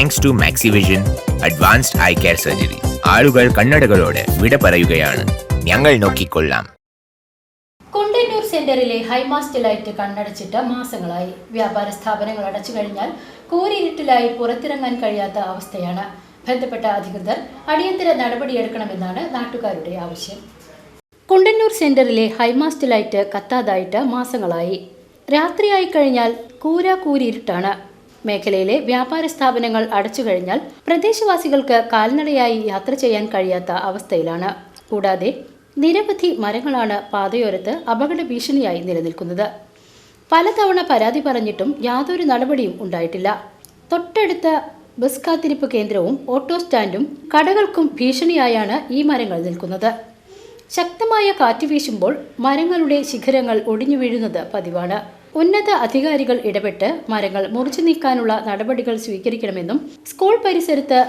Thanks to Maxivision advanced eye care surgery ആളുകൾ കണ്ണടകളോട് വിട പറയുകയാണ്. ഞങ്ങൾ നോക്കിക്കൊള്ളാം. കൊണ്ടന്നൂർ സെന്ററിലെ ഹൈമാസ്റ്റ് ലൈറ്റ് കണ്ണടച്ചിട്ട് മാസങ്ങളായി വ്യാപാര സ്ഥാപനങ്ങൾ അടച്ചു കഴിഞ്ഞാൽ കൂരിരുട്ടിലായി പുറത്തിറങ്ങാൻ കഴിയാത്ത അവസ്ഥയാണ്. ബന്ധപ്പെട്ട അധികൃതർ അടിയന്തര നടപടിയെടുക്കണമെന്നാണ് നാട്ടുകാരുടെ ആവശ്യം. കുണ്ടന്നൂർ സെന്ററിലെ ഹൈമാസ്റ്റ് ലൈറ്റ് കത്താതായിട്ട് മാസങ്ങളായി. രാത്രിയായി കഴിഞ്ഞാൽ കൂര കൂരിരുട്ടാണ്. മേഖലയിലെ വ്യാപാര സ്ഥാപനങ്ങൾ അടച്ചു കഴിഞ്ഞാൽ പ്രദേശവാസികൾക്ക് കാൽനടയായി യാത്ര ചെയ്യാൻ കഴിയാത്ത അവസ്ഥയിലാണ്. കൂടാതെ നിരവധി മരങ്ങളാണ് പാതയോരത്ത് അപകട ഭീഷണിയായി നിലനിൽക്കുന്നത്. പലതവണ പരാതി പറഞ്ഞിട്ടും യാതൊരു നടപടിയും ഉണ്ടായിട്ടില്ല. തൊട്ടടുത്ത ബസ് കാത്തിരിപ്പ് കേന്ദ്രവും ഓട്ടോ സ്റ്റാൻഡും കടകൾക്കും ഭീഷണിയായാണ് ഈ മരങ്ങൾ നിൽക്കുന്നത്. ശക്തമായ കാറ്റ് വീശുമ്പോൾ മരങ്ങളുടെ ശിഖരങ്ങൾ ഒടിഞ്ഞു വീഴുന്നത് പതിവാണ്. ഉന്നത അധികാരികൾ ഇടപെട്ട് മരങ്ങൾ മുറിച്ചു നീക്കാനുള്ള നടപടികൾ സ്വീകരിക്കണമെന്നും സ്കൂൾ പരിസരത്ത്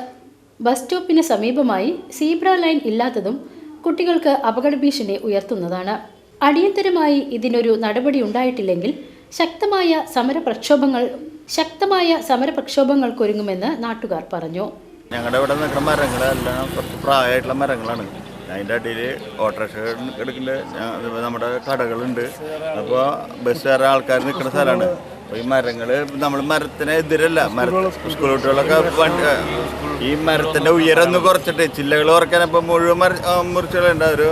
ബസ് സ്റ്റോപ്പിന് സമീപമായി സീബ്ര ലൈൻ ഇല്ലാത്തതും കുട്ടികൾക്ക് അപകട ഭീഷണി ഉയർത്തുന്നതാണ്. അടിയന്തരമായി ഇതിനൊരു നടപടി ഉണ്ടായിട്ടില്ലെങ്കിൽ ശക്തമായ സമരപ്രക്ഷോഭങ്ങൾ ശക്തമായ സമരപ്രക്ഷോഭങ്ങൾക്കൊരുങ്ങുമെന്ന് നാട്ടുകാർ പറഞ്ഞു. ഞങ്ങളുടെ ഇവിടെ നിൽക്കുന്ന മരങ്ങളെല്ലാം കുറച്ച് പ്രായമായിട്ടുള്ള മരങ്ങളാണ്. അതിന്റെ അടിയിൽ ഓട്ടോറിക്ഷ ഞാൻ- നമ്മുടെ കടകളുണ്ട്. അപ്പോൾ ബസ് കയറാൻ ആൾക്കാർ നിൽക്കുന്ന സ്ഥലമാണ്. അപ്പോൾ ഈ മരങ്ങൾ നമ്മൾ മരത്തിന് എതിരല്ല മര സ്കൂൾ കുട്ടികളൊക്കെ വണ്ടി ഈ മരത്തിന്റെ ഉയരം കുറച്ചിട്ട് ചില്ലകൾ കുറയ്ക്കാൻ ഇപ്പോൾ മുഴുവൻ മര മുറിച്ചുകളുണ്ട് ഒരു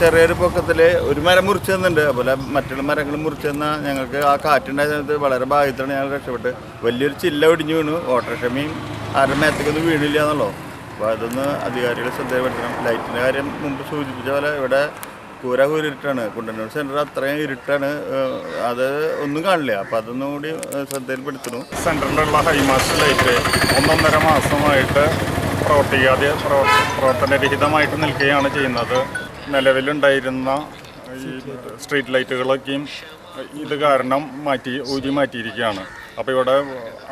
ചെറിയൊരു പൊക്കത്തിൽ ഒരു മരം മുറിച്ച് തന്നിട്ടുണ്ട്. അതുപോലെ മറ്റുള്ള മരങ്ങൾ മുറിച്ച് തന്നാൽ ഞങ്ങൾക്ക് ആ കാറ്റുണ്ടായ സമയത്ത് വളരെ ഭാഗ്യത്തിലാണ് ഞങ്ങൾ രക്ഷപ്പെട്ട്. വലിയൊരു ചില്ല ഒടിഞ്ഞു വീണു. ഓട്ടോക്ഷമയും ആരുടെ മേത്തേക്കൊന്നും വീണില്ല എന്നുള്ളൂ? അപ്പോൾ അതൊന്ന് അധികാരികൾ ശ്രദ്ധപ്പെടുത്തണം ലൈറ്റിന്റെ കാര്യം മുമ്പ് സൂചിപ്പിച്ച പോലെ ഇവിടെ കൂര ഇരുട്ടാണ് കുണ്ടന്നൂർ സെന്റർ അത്രയും ഇരുട്ടാണ്. അത് ഒന്നും കാണില്ല. അപ്പോൾ അതൊന്നും കൂടി ശ്രദ്ധയിൽപ്പെടുത്തുന്നു ശ്രദ്ധയിൽപ്പെടുത്തണം. ഉള്ള ഹൈമാസ് ലൈറ്റ് ഒന്നൊന്നര മാസമായിട്ട് പ്രവർത്തിക്കാതെ പ്രവർത്തനരഹിതമായിട്ട് നിൽക്കുകയാണ് ചെയ്യുന്നത്. നിലവിലുണ്ടായിരുന്ന ഈ സ്ട്രീറ്റ് ലൈറ്റുകളൊക്കെയും ഇത് കാരണം മാറ്റി ഊരി മാറ്റിയിരിക്കുകയാണ്. അപ്പോൾ ഇവിടെ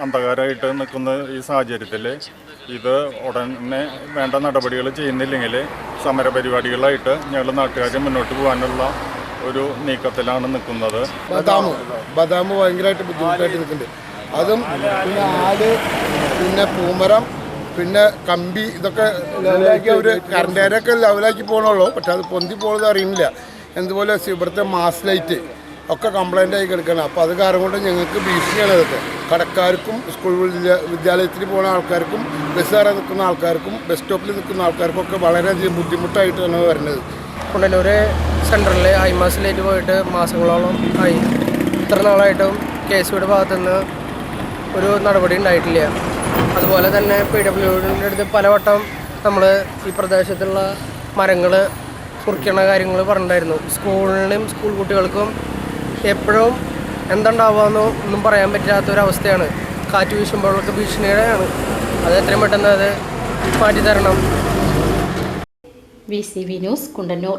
അന്ധകാരമായിട്ട് നിൽക്കുന്ന ഈ സാഹചര്യത്തിൽ ഇത് ഉടനെ വേണ്ട നടപടികൾ ചെയ്യുന്നില്ലെങ്കിൽ സമരപരിപാടികളായിട്ട് ഞങ്ങൾ നാട്ടുകാർ മുന്നോട്ട് പോകാനുള്ള ഒരു നീക്കത്തിലാണ് നിൽക്കുന്നത്. ബദാം ബദാം ഭയങ്കരമായിട്ട് ബുദ്ധിമുട്ടായിട്ട് നിൽക്കുന്നുണ്ട്. അതും പിന്നെ ആട് പിന്നെ പൂമരം പിന്നെ കമ്പി ഇതൊക്കെ ലെവലാക്കി അവർ കറണ്ടേരൊക്കെ ലെവലാക്കി പോകണുള്ളൂ പക്ഷെ അത് പൊന്തി പോകുന്നത് അറിയുന്നില്ല. എന്തുപോലെ ഇവിടുത്തെ മാസ് ലൈറ്റ് ഒക്കെ കംപ്ലൈന്റ് ആയി കിടക്കണം. അപ്പോൾ അത് കാരണം കൊണ്ട് ഞങ്ങൾക്ക് ഭീഷണിയാണ് ഇതൊക്കെ കടക്കാർക്കും സ്കൂൾ വിദ്യ- വിദ്യാലയത്തിൽ പോകുന്ന ആൾക്കാർക്കും ബസ് കയറാൻ നിൽക്കുന്ന ആൾക്കാർക്കും ബസ് സ്റ്റോപ്പിൽ നിൽക്കുന്ന ആൾക്കാർക്കും ഒക്കെ വളരെയധികം ബുദ്ധിമുട്ടായിട്ടാണ് വരുന്നത്. കുണ്ടന്നൂർ സെന്ററിൽ ഹൈമാസ് ലൈറ്റ് പോയിട്ട് മാസങ്ങളോളം ആയി. ഇത്ര നാളായിട്ടും കെ എസ് ബിയുടെ ഭാഗത്തുനിന്ന് ഒരു നടപടി ഉണ്ടായിട്ടില്ല. അതുപോലെ തന്നെ പി ഡബ്ല്യു ഡിന്റെ അടുത്ത് പലവട്ടം നമ്മൾ ഈ പ്രദേശത്തുള്ള മരങ്ങൾ കുറിക്കണ കാര്യങ്ങൾ പറഞ്ഞിട്ടുണ്ടായിരുന്നു. സ്കൂളിനും സ്കൂൾ കുട്ടികൾക്കും എപ്പോഴും എന്തുണ്ടാവുമെന്നോ ഒന്നും പറയാൻ പറ്റാത്തൊരവസ്ഥയാണ്. കാറ്റ് വീശുമ്പോഴൊക്കെ ഭീഷണിയാണ് അത് എത്രയും പെട്ടെന്ന് അത് മാറ്റി തരണം V C V news Kundannur.